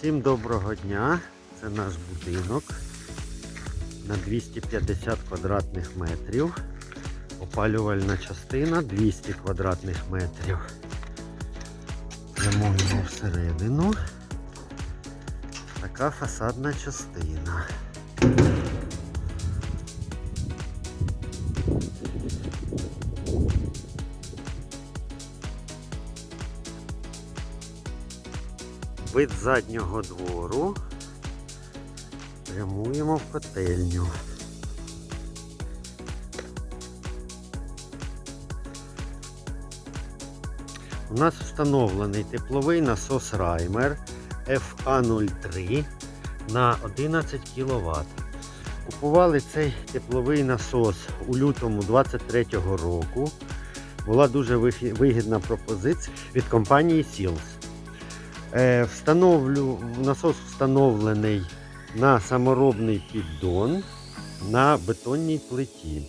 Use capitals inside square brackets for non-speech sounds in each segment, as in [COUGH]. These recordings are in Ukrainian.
Всім доброго дня! Це наш будинок на 250 квадратних метрів. Опалювальна частина 200 квадратних метрів. Замовимо всередину. Така фасадна частина. Вид заднього двору. Прямуємо в котельню. У нас встановлений тепловий насос Раймер FA03 на 11 кВт. Купували цей тепловий насос у лютому 23-го року. Була дуже вигідна пропозиція від компанії Seals. Е, Встановлю, насос встановлений на саморобний піддон на бетонній плиті.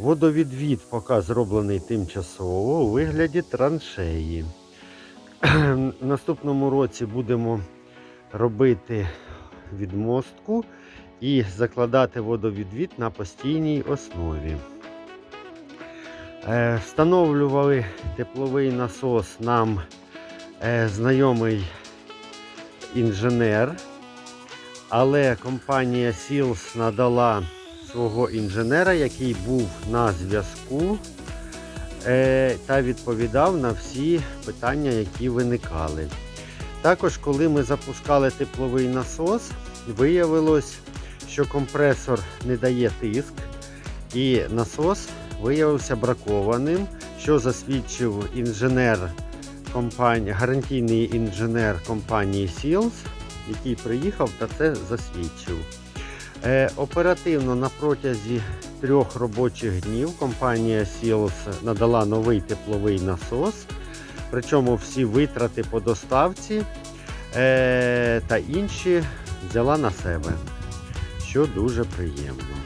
Водовідвід поки зроблений тимчасово у вигляді траншеї. В [CLEARS THROAT] наступному році будемо робити відмостку і закладати водовідвід на постійній основі. Е, Встановлювали тепловий насос нам знайомий інженер, але компанія Seals надала свого інженера, який був на зв'язку е, та відповідав на всі питання, які виникали. Також, коли ми запускали тепловий насос, виявилось, що компресор не дає тиск, і насос виявився бракованим, що засвідчив інженер компанії, гарантійний інженер компанії Seals, який приїхав та це засвідчив. Е, оперативно на протязі трьох робочих днів компанія Seals надала новий тепловий насос. Причому всі витрати по доставці е, та інші взяла на себе, що дуже приємно.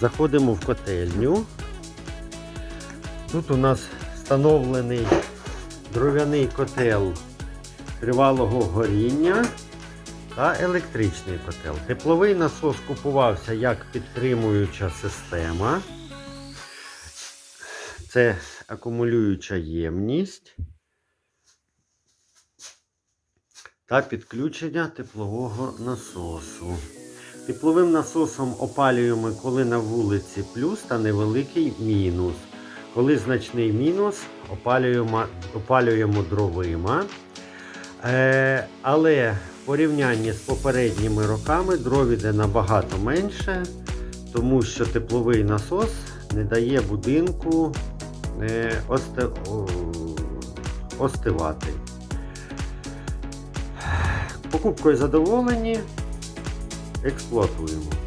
Заходимо в котельню. Тут у нас встановлений дров'яний котел тривалого горіння та електричний котел. Тепловий насос купувався як підтримуюча система. Це акумулююча ємність та підключення теплового насосу. Тепловим насосом опалюємо, коли на вулиці плюс та невеликий мінус. Коли значний мінус, опалюємо, опалюємо дровима. Е, але в порівнянні з попередніми роками дров іде набагато менше, тому що тепловий насос не дає будинку е, осте, о, остивати. Покупкою задоволені, експлуатуємо.